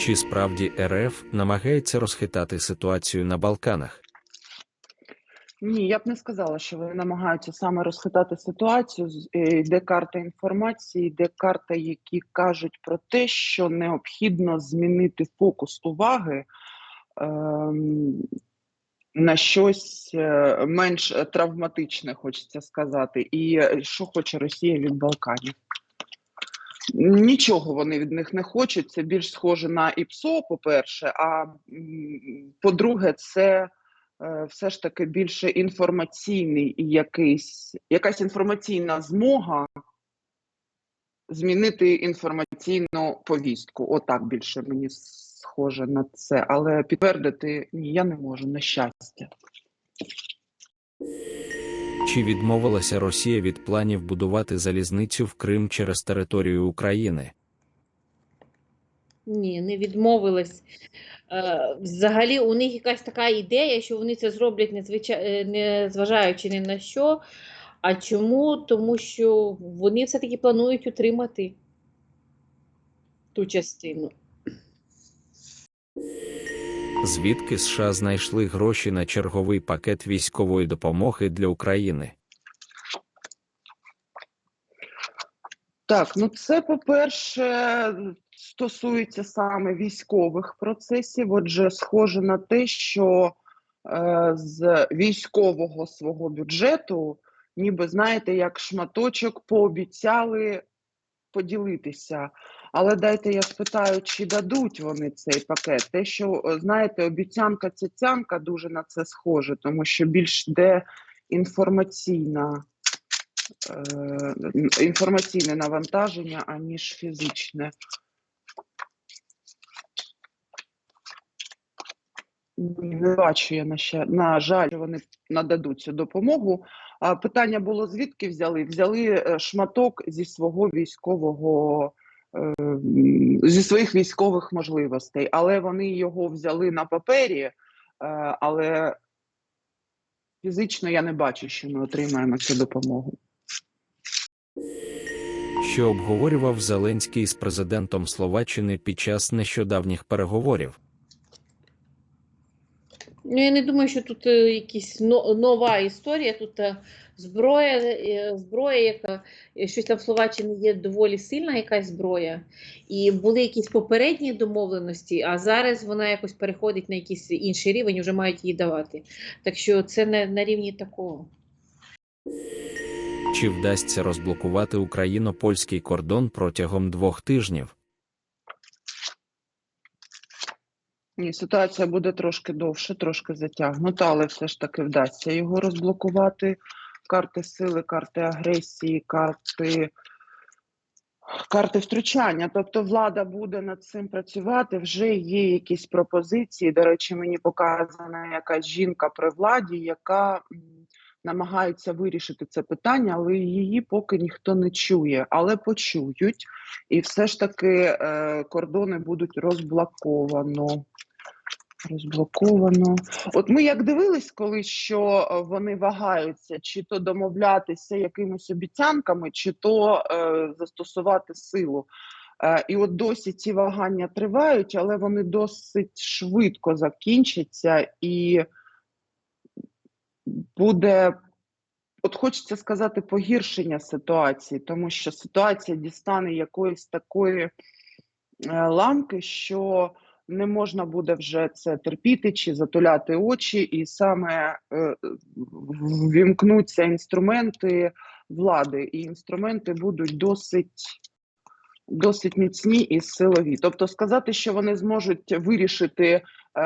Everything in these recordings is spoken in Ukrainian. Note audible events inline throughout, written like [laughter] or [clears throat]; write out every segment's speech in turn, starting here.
Чи справді РФ намагається розхитати ситуацію на Балканах? Ні, я б не сказала, що вони намагаються саме розхитати ситуацію. Е, Йде карта інформації, йде карта, які кажуть про те, що необхідно змінити фокус уваги ем, на щось е, менш травматичне, хочеться сказати. І е, що хоче Росія від Балканів? Нічого вони від них не хочуть. Це більш схоже на ІПСО, по-перше, а по-друге, це е, все ж таки більше інформаційний і якийсь, якась інформаційна змога змінити інформаційну повістку. Отак більше мені схоже на це. Але підтвердити ні, я не можу, на щастя. Чи відмовилася Росія від планів будувати залізницю в Крим через територію України? Ні, не відмовилась. Е, Взагалі, у них якась така ідея, що вони це зроблять незвичай... е, ні на що. А чому? Тому що вони все-таки планують утримати ту частину. Звідки США знайшли гроші на черговий пакет військової допомоги для України? Так, ну це по-перше, стосується саме військових процесів. Отже, схоже на те, що е, з військового свого бюджету, ніби знаєте, як шматочок пообіцяли поділитися. Але дайте я спитаю, чи дадуть вони цей пакет. Те, що е, знаєте, обіцянка цяцянка дуже на це схоже, тому що більш де інформаційна е, інформаційне навантаження, аніж фізичне. Не бачу я на, ща, на жаль, що вони нададуть цю допомогу. Питання було: звідки взяли? Взяли е, шматок зі свого військового, е, зі своїх військових можливостей, але вони його взяли на папері, е, але фізично я не бачу, що ми отримаємо цю допомогу. Що обговорював Зеленський з президентом Словаччини під час нещодавніх переговорів? Ну, я не думаю, що тут е, якась но- нова історія. Тут е, зброя, е, зброя, яка щось там в Словаччині є доволі сильна якась зброя, і були якісь попередні домовленості, а зараз вона якось переходить на якийсь інший рівень, вже мають її давати. Так що це не на рівні такого. Чи вдасться розблокувати україно-польський кордон протягом двох тижнів? Ні, ситуація буде трошки довше, трошки затягнута, але все ж таки вдасться його розблокувати. Карти сили, карти агресії, карти, карти втручання. Тобто влада буде над цим працювати. Вже є якісь пропозиції. До речі, мені показана якась жінка при владі, яка м, намагається вирішити це питання, але її поки ніхто не чує, але почують. І все ж таки е, кордони будуть розблоковано. Розблоковано. От ми як дивились, коли що вони вагаються, чи то домовлятися якимись обіцянками, чи то е, застосувати силу. Е, і от досі ці вагання тривають, але вони досить швидко закінчаться, і буде, от хочеться сказати, погіршення ситуації, тому що ситуація дістане якоїсь такої е, ламки, що не можна буде вже це терпіти чи затуляти очі, і саме е, ввімкнуться інструменти влади, і інструменти будуть досить. Досить міцні і силові. Тобто сказати, що вони зможуть вирішити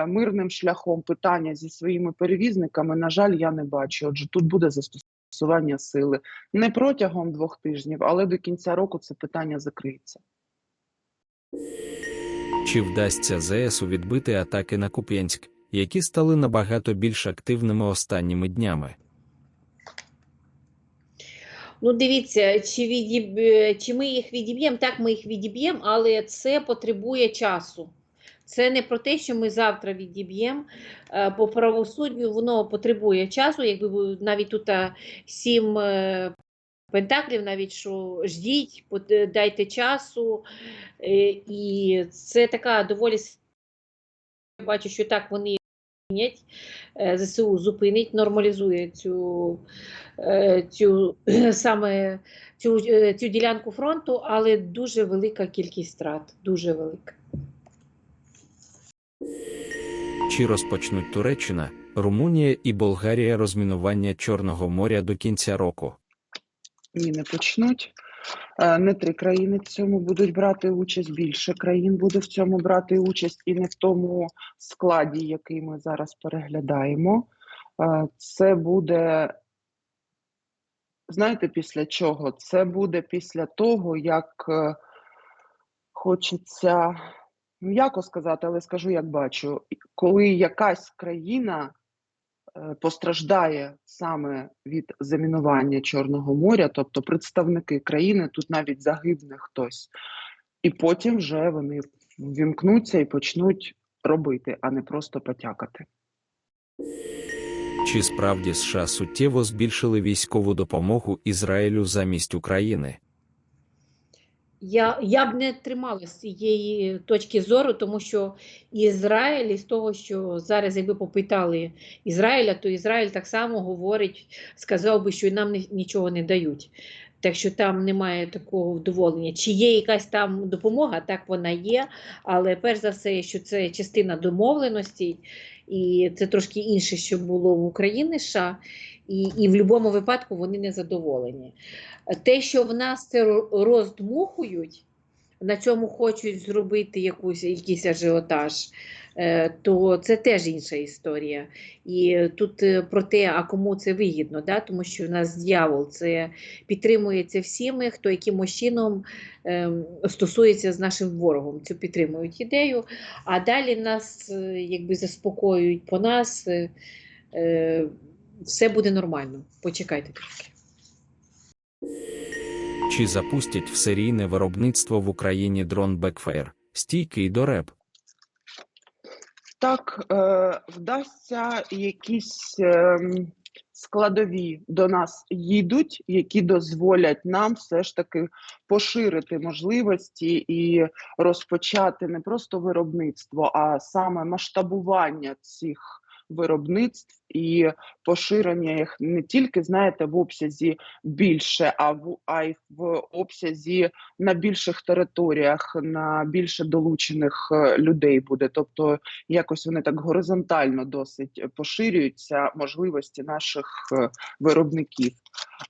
мирним шляхом питання зі своїми перевізниками, на жаль, я не бачу. Отже, тут буде застосування сили не протягом двох тижнів, але до кінця року це питання закриється. Чи вдасться ЗСУ відбити атаки на Куп'янськ, які стали набагато більш активними останніми днями? Ну, дивіться, чи відіб... е, чи ми їх відіб'ємо? Так, ми їх відіб'ємо, але це потребує часу. Це не про те, що ми завтра відіб'ємо. Е, По правосуддю воно потребує часу, якби навіть тут е, сім е, Пентаклів навіть що ждіть, дайте часу. І це така доволі я бачу, що так вони зупинять, ЗСУ зупинить, нормалізує цю, цю [clears throat] саме цю, цю ділянку фронту, але дуже велика кількість втрат. Дуже велика. Чи розпочнуть Туреччина, Румунія і Болгарія розмінування Чорного моря до кінця року? Ні, не почнуть. Е, Не три країни в цьому будуть брати участь, більше країн буде в цьому брати участь і не в тому складі, який ми зараз переглядаємо. Е, Це буде, знаєте, після чого? Це буде після того, як е, хочеться м'яко сказати, але скажу, як бачу, коли якась країна е, постраждає саме від замінування Чорного моря, тобто представники країни, тут навіть загибне хтось, і потім вже вони вімкнуться і почнуть робити, а не просто потякати. Чи справді США суттєво збільшили військову допомогу Ізраїлю замість України? Я, я б не тримала цієї точки зору, тому що Ізраїль, із того, що зараз, якби попитали Ізраїля, то Ізраїль так само говорить, сказав би, що нам ні- нічого не дають. Так що там немає такого вдоволення. Чи є якась там допомога, так вона є, але перш за все, що це частина домовленості, і це трошки інше, що було в Україні США, і, і в будь-якому випадку вони не задоволені. Те, що в нас це роздмухують, на цьому хочуть зробити якусь, якийсь ажіотаж, е, то це теж інша історія. І тут е, про те, а кому це вигідно, да? тому що в нас дьявол це підтримується всіми, хто якимось чином ем, стосується з нашим ворогом. Цю підтримують ідею, а далі нас е, якби заспокоюють по нас. все буде нормально. Почекайте трошки. Чи запустять в серійне виробництво в Україні дрон Backfire, стійкий до РЕП? Так, е, вдасться якісь ем, складові до нас їдуть, які дозволять нам все ж таки поширити можливості і розпочати не просто виробництво, а саме масштабування цих виробництв і поширення їх не тільки, знаєте, в обсязі більше, а в а й в обсязі на більших територіях, на більше долучених е, людей буде. Тобто якось вони так горизонтально досить поширюються можливості наших е, виробників.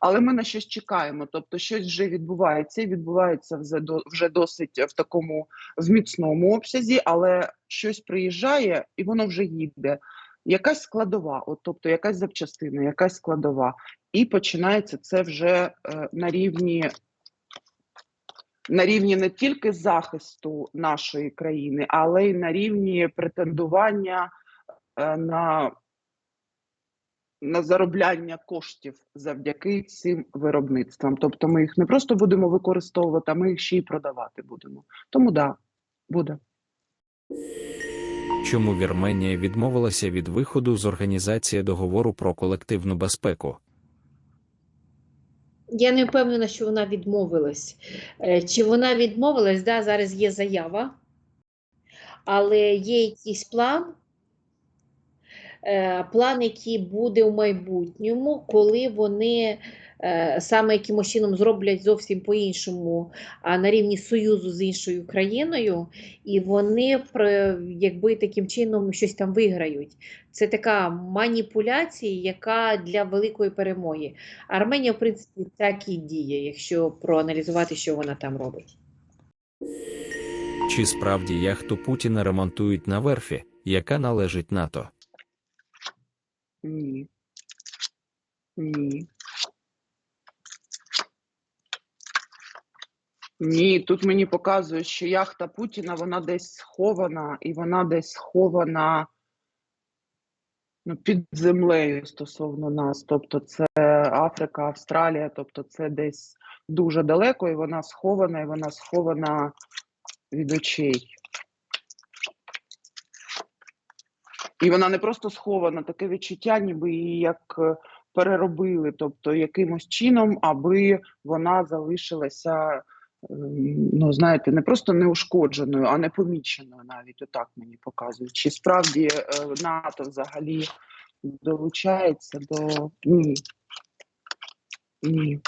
Але ми на щось чекаємо. Тобто, щось вже відбувається, і відбувається вже до вже досить в такому в міцному обсязі, але щось приїжджає і воно вже їде. Якась складова, от тобто якась запчастина, якась складова, і починається це вже е, на рівні на рівні не тільки захисту нашої країни, але й на рівні претендування е, на, на заробляння коштів завдяки цим виробництвам. Тобто ми їх не просто будемо використовувати, а ми їх ще й продавати будемо. Тому да, буде. Чому Вірменія відмовилася від виходу з організації договору про колективну безпеку? Я не впевнена, що вона відмовилась. Е, Чи вона відмовилась? Да, зараз є заява, але є якийсь план, е, план, який буде в майбутньому, коли вони саме якимось чином зроблять зовсім по-іншому, а на рівні союзу з іншою країною, і вони якби таким чином щось там виграють. Це така маніпуляція, яка для великої перемоги. Арменія, в принципі, так і діє, якщо проаналізувати, що вона там робить. Чи справді яхту Путіна ремонтують на верфі, яка належить НАТО? Ні. Ні. Ні, тут мені показують, що яхта Путіна вона десь схована, і вона десь схована ну, під землею стосовно нас. Тобто це Африка, Австралія, тобто це десь дуже далеко, і вона схована, і вона схована від очей. І вона не просто схована, таке відчуття, ніби її як е, переробили, тобто якимось чином, аби вона залишилася, ну знаєте, не просто неушкодженою, а не поміченою навіть отак мені показують. Чи справді е, НАТО взагалі долучається до ні. Ні.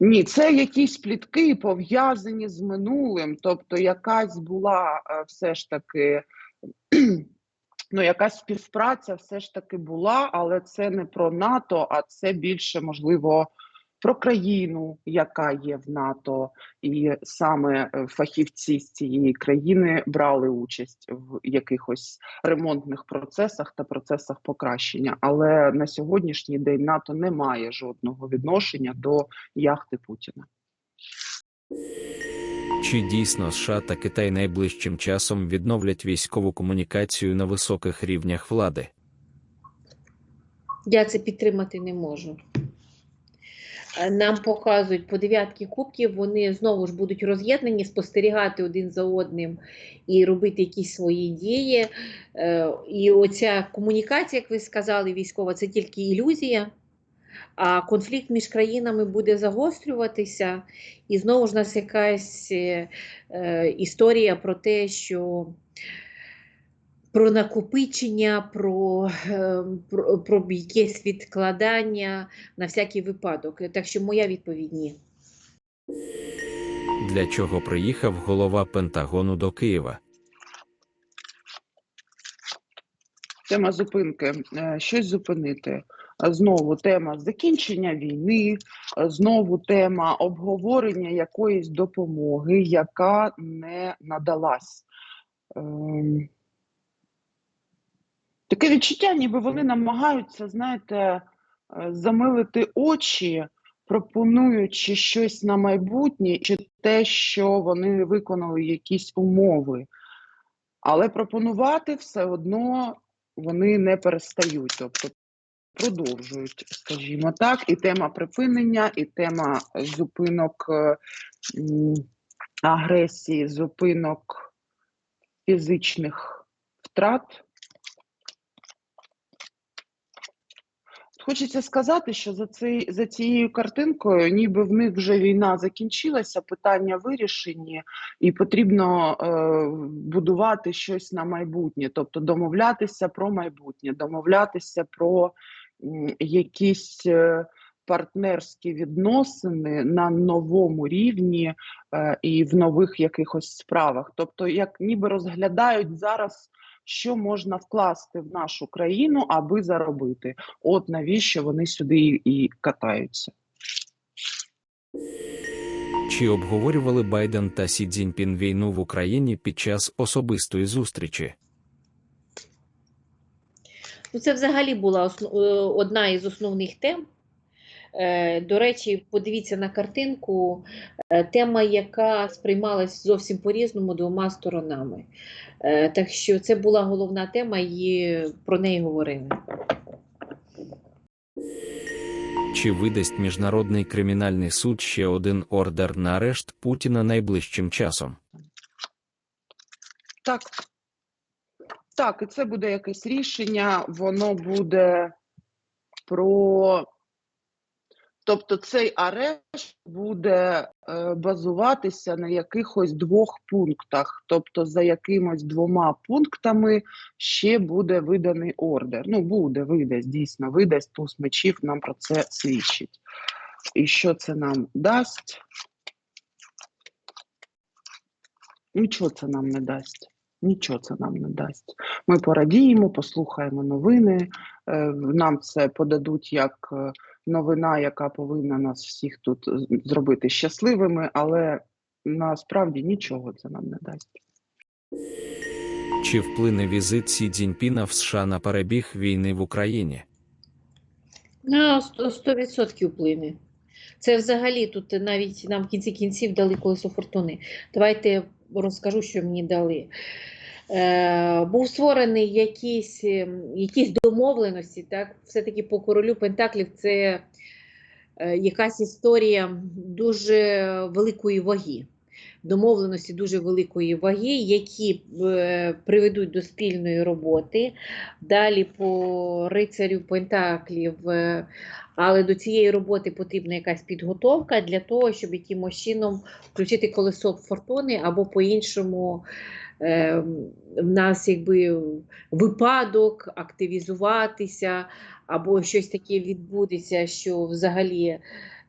Ні, це якісь плітки пов'язані з минулим, тобто якась була е, все ж таки, ну, якась співпраця все ж таки була, але це не про НАТО, а це більше можливо про країну, яка є в НАТО, і саме е, фахівці з цієї країни брали участь в якихось ремонтних процесах та процесах покращення. Але на сьогоднішній день НАТО не має жодного відношення до яхти Путіна. Чи дійсно США та Китай найближчим часом відновлять військову комунікацію на високих рівнях влади? Я це підтримати не можу. Е, Нам показують по дев'ятки кубків, вони знову ж будуть роз'єднані, спостерігати один за одним і робити якісь свої дії. Е, І оця комунікація, як ви сказали, військова, це тільки ілюзія. А конфлікт між країнами буде загострюватися, і знову ж нас якась е, е, історія про те, що про накопичення, про, е, про, про якесь відкладання на всякий випадок. Так що моя відповідь ні. Для чого приїхав голова Пентагону до Києва? Тема зупинки. Е, Щось зупинити. Знову тема закінчення війни, е, знову тема обговорення якоїсь допомоги, яка не надалась. Ем, Таке відчуття, ніби вони намагаються, знаєте, е, замилити очі, пропонуючи щось на майбутнє, чи те, що вони виконали якісь умови. Але пропонувати все одно вони не перестають, тобто продовжують, скажімо так, і тема припинення, і тема зупинок е, агресії, зупинок фізичних втрат. Хочеться сказати, що за цей за цією картинкою, ніби в них вже війна закінчилася, питання вирішені, і потрібно е, будувати щось на майбутнє, тобто домовлятися про майбутнє, домовлятися про якісь е, партнерські відносини на новому рівні е, і в нових якихось справах. Тобто, як ніби розглядають зараз. Що можна вкласти в нашу країну, аби заробити? От навіщо вони сюди і, і катаються? Чи обговорювали Байден та Сі Цзіньпін війну в Україні під час особистої зустрічі? Ну, це взагалі була основ... е, одна із основних тем. Е, До речі, подивіться на картинку, е, тема, яка сприймалась зовсім по-різному двома сторонами. Е, Так що це була головна тема, і про неї говорили. Чи видасть Міжнародний кримінальний суд ще один ордер на арешт Путіна найближчим часом? Так. Так, і це буде якесь рішення, воно буде про. Тобто цей арешт буде е, базуватися на якихось двох пунктах. Тобто, за якимось двома пунктами ще буде виданий ордер. Ну, буде, видасть, дійсно, видасть туз мечів, нам про це свідчить. І що це нам дасть? Нічого це нам не дасть. Нічого це нам не дасть. Ми порадіємо, послухаємо новини. е, Нам це подадуть як е, новина, яка повинна нас всіх тут зробити щасливими, але насправді нічого це нам не дасть. Чи вплине візит Сі Цзіньпіна в США на перебіг війни в Україні? На 100% вплине. Це взагалі тут навіть нам в кінці кінців дали колесо фортуни. Давайте розкажу, що мені дали. Е, був створений якісь, ем, якісь домовленості, так? Все-таки по королю Пентаклів це е, якась історія дуже великої ваги. домовленості дуже великої ваги, які е, приведуть до спільної роботи. Далі по рицарю Пентаклів. е, але до цієї роботи потрібна якась підготовка для того, щоб якимось чином включити колесо фортуни або по-іншому е, в нас якби випадок активізуватися, або щось таке відбудеться, що взагалі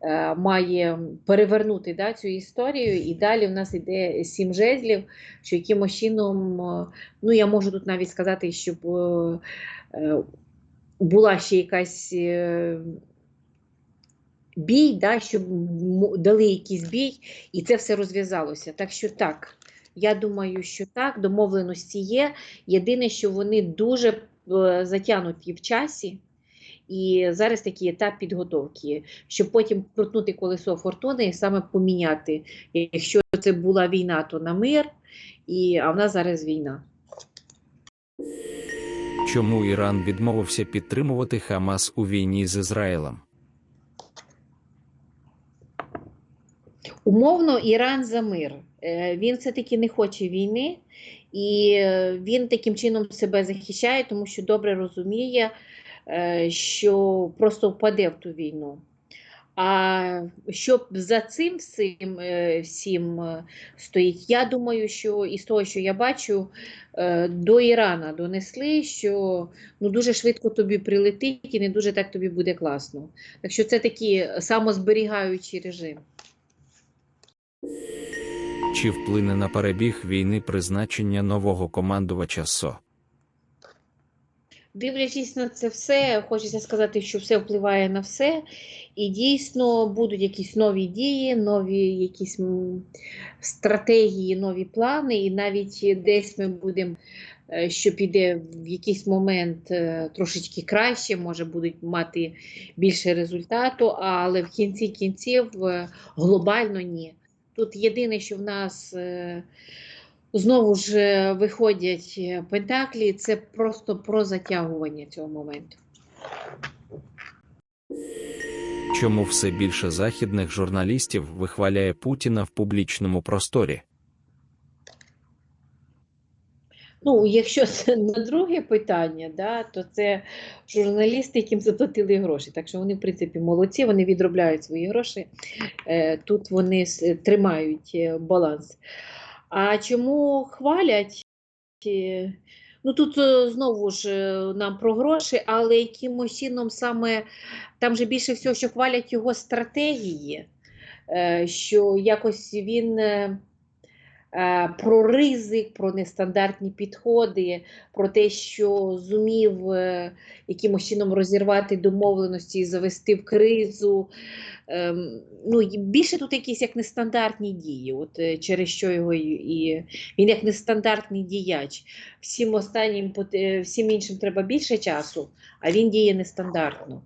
е, має перевернути да, цю історію. І далі в нас йде сім жезлів, що якимось чином, е, ну я можу тут навіть сказати, щоб е, була ще якась. Бій, да, щоб дали якийсь бій, і це все розв'язалося. Так що так, я думаю, що так, домовленості є. Єдине, що вони дуже е, затягнуті в часі, і зараз такий етап підготовки, щоб потім крутнути колесо фортуни і саме поміняти. Якщо це була війна, то на мир, і, а в нас зараз війна. Чому Іран відмовився підтримувати Хамас у війні з Ізраїлем? Умовно, Іран за мир. Е, Він все-таки не хоче війни, і він таким чином себе захищає, тому що добре розуміє, е, що просто впаде в ту війну. А що за цим всім, е, всім стоїть, я думаю, що із того, що я бачу, до Ірана донесли, що ну, дуже швидко тобі прилетить і не дуже так тобі буде класно. Так що це такий самозберігаючий режим. Чи вплине на перебіг війни призначення нового командувача СО? Дивлячись на це все, хочеться сказати, що все впливає на все, і дійсно будуть якісь нові дії, нові якісь стратегії, нові плани, і навіть десь ми будемо, е, що піде в якийсь момент е, трошечки краще, може будуть мати більше результату, але в кінці кінців е, глобально ні. Тут єдине, що в нас е, знову ж е, виходять е, пентаклі, це просто про затягування цього моменту. Чому все більше західних журналістів вихваляє Путіна в публічному просторі? Ну, якщо [laughs] це на друге питання, да, то це журналісти, яким заплатили гроші. Так що вони, в принципі, молодці, вони відробляють свої гроші. Е, Тут вони тримають е, баланс. А чому хвалять? Е, Ну тут е, знову ж е, нам про гроші, але якимось чином саме там же більше всього, що хвалять його стратегії, е, що якось він. Е, про ризик, про нестандартні підходи, про те, що зумів е, якимось чином розірвати домовленості і завести в кризу. Ем, Ну, більше тут якісь як нестандартні дії, от е, через що його і, він як нестандартний діяч. Всім останнім всім іншим треба більше часу, а він діє нестандартно.